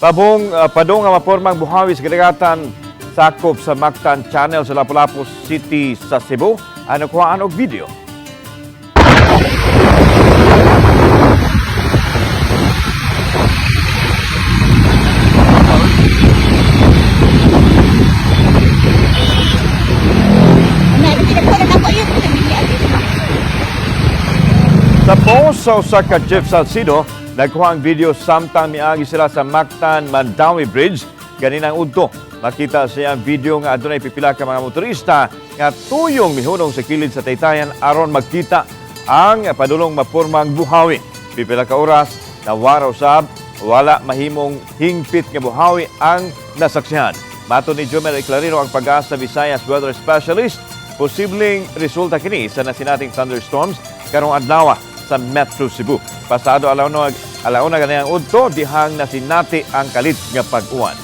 Pabong uh, padong nga mapormang buhawi sa kadagatan sakop sa Mactan Channel sa Lapu-Lapu City sa Cebu. Ang og video? Sa post sa ka Jeff Salcido, nagkuha ang video samtang miagi sila sa Mactan Mandawi Bridge ganinang udto. Makita siya ang video nga adunay pipila ka mga motorista nga tuyong mihunong sa kilid sa Taytayan aron magkita ang padulong mapurmang buhawi. Pipila ka oras na waraw sab wala mahimong hingpit nga buhawi ang nasaksihan. Mato ni Jomel Clarino ang pag-asa Visayas Weather Specialist posibleng resulta kini sa nasinating thunderstorms karong adlaw sa Metro Cebu. Pasado alauna alauna ganayang udto dihang nasinati ang kalit nga pag-uwan.